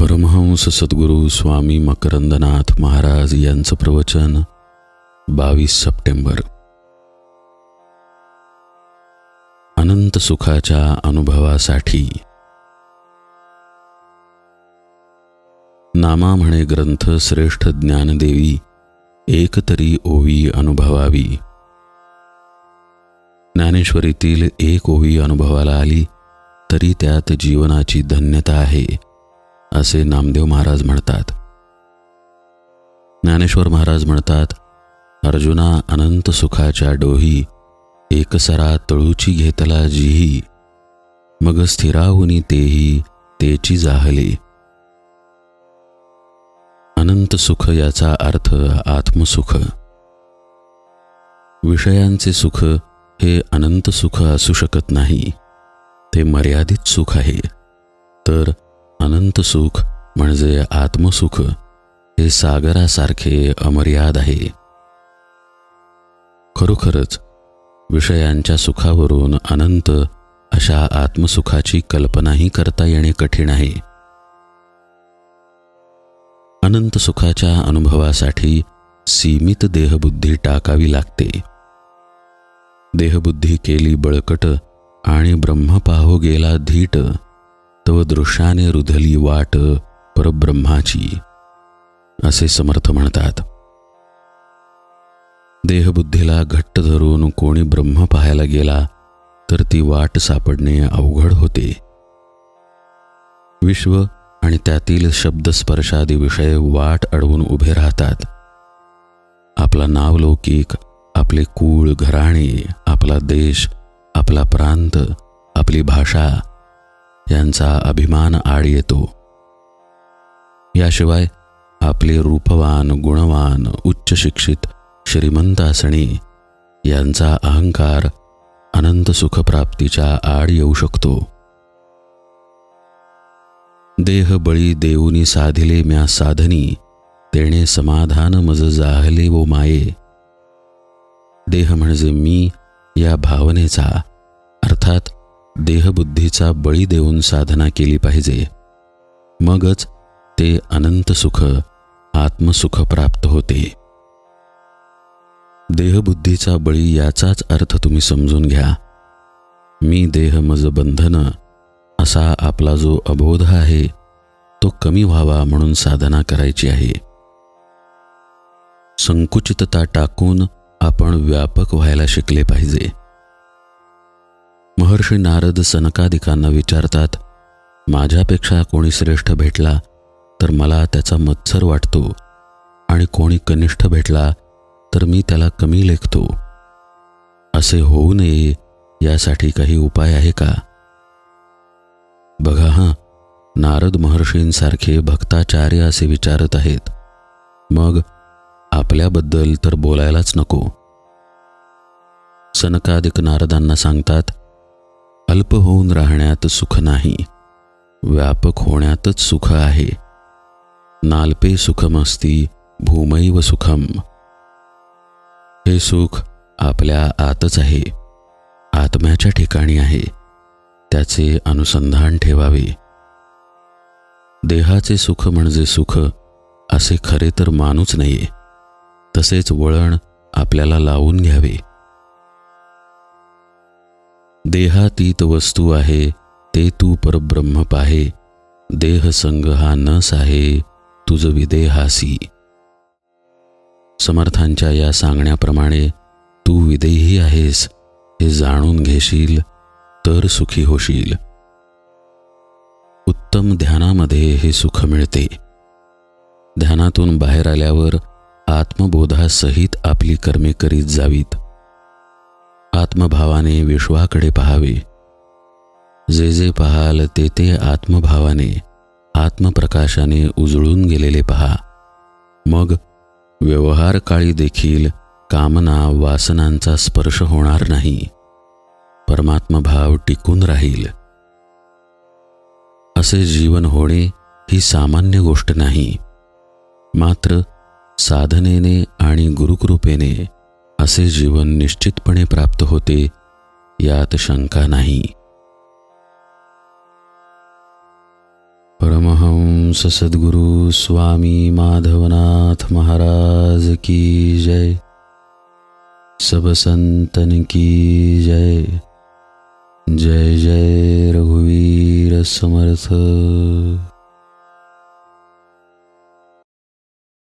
परमहंस सद्गुरू स्वामी मकरंदनाथ महाराज यांचं प्रवचन बावीस सप्टेंबर. अनंत सुखाच्या अनुभवासाठी. नामा म्हणे ग्रंथ श्रेष्ठ ज्ञानदेवी एक तरी ओवी अनुभवावी. ज्ञानेश्वरीतील एक ओवी अनुभवाला आली तरी त्यात जीवनाची धन्यता आहे. असे नामदेव महाराज म्हणतात. ज्ञानेश्वर महाराज म्हणतात अर्जुना अनंत सुखाच्या डोही एकसरा तळूची घेतला जीही मग स्थिराहुनी तेही तेची जाहले. अनंत सुख याचा अर्थ आत्मसुख. विषयांचे सुख हे अनंत सुख असू शकत नाही ते मर्यादित सुख आहे. तर अनंत सुख म्हणजे आत्मसुख हे सागरासारखे अमर्याद आहे. खरोखरच विषयांच्या सुखावरून अनंत अशा आत्मसुखाची कल्पनाही करता येणे कठीण आहे. अनंत सुखाच्या अनुभवासाठी सीमित देहबुद्धी टाकावी लागते. देहबुद्धी केली बळकट आणि ब्रह्मपाहो गेला धीट तव दृश्याने रुधली वाट परब्रह्माची असे समर्थ म्हणतात. देहबुद्धीला घट्ट धरून कोणी ब्रह्म पाहायला गेला तर ती वाट सापडणे अवघड होते. विश्व आणि त्यातील शब्दस्पर्शादी विषय वाट अडवून उभे राहतात. आपला नावलौकिक आपले कुळ घराणे आपला देश आपला प्रांत आपली भाषा यांचा अभिमान आड येतो. याशिवाय आपले रूपवान गुणवान उच्च शिक्षित श्रीमंत असणे यांचा अहंकार अनंत सुखप्राप्तीच्या आड येऊ शकतो. देह बळी देऊनी साधिले म्या साधनी तेणे समाधान मज जाहले वो माये. देह म्हणजे मी या भावनेचा अर्थात देहबुद्धीचा बळी देऊन साधना केली पाहिजे. मगच ते अनंत सुख आत्मसुख प्राप्त होते. देहबुद्धीचा बळी याचाच अर्थ तुम्ही समजून घ्या. मी देह मज बंधन असा आपला जो अबोध आहे तो कमी व्हावा म्हणून साधना करायची आहे. संकुचितता टाकून आपण व्यापक व्हायला शिकले पाहिजे. महर्षी नारद सनकादिकांना विचारतात माझ्यापेक्षा कोणी श्रेष्ठ भेटला तर मला त्याचा मत्सर वाटतो आणि कोणी कनिष्ठ भेटला तर मी त्याला कमी लेखतो. असे होऊ नये यासाठी काही उपाय आहे का? बघा हां नारद महर्षींसारखे भक्ताचार्य असे विचारत आहेत. मग आपल्याबद्दल तर बोलायलाच नको. सनकादिक नारदांना सांगतात अल्प होऊन राहण्यात सुख नाही. व्यापक होण्यातच सुख आहे. नाल्पे सुखमस्ती भूमैव सुखम. हे सुख आपल्या आतच आहे. आत्म्याच्या ठिकाणी आहे. त्याचे अनुसंधान ठेवावे. देहाचे सुख म्हणजे सुख असे खरे तर मानूच नये. तसेच वळण आपल्याला लावून घ्यावे. देहातीत वस्तू आहे ते तू परब्रह्म पाहे. देह संग हा नस आहे तुझ विदेहासी. समर्थांच्या या सांगण्याप्रमाणे तू विदेही आहेस हे जाणून घेशील तर सुखी होशील. उत्तम ध्यानामध्ये हे सुख मिळते. ध्यानातून बाहेर आल्यावर आत्मबोधासहित आपली कर्मे करीत जावीत. आत्मभावाने विश्वाकडे पहावे. जे जे पहाल ते ते आत्मभावाने आत्मप्रकाशाने उजळून गेलेले पहा. मग व्यवहार काळी देखील कामना वासनांचा स्पर्श होणार नाही. परमात्मभाव टिकून राहील. असे जीवन होणे ही सामान्य गोष्ट नाही. मात्र साधनेने आणि गुरुकृपेने असे जीवन निश्चितपणे प्राप्त होते, यात शंका नाही. परमहंस सद्गुरु स्वामी माधवनाथ महाराज की जय। सब संतन की जय। जय जय रघुवीर समर्थ।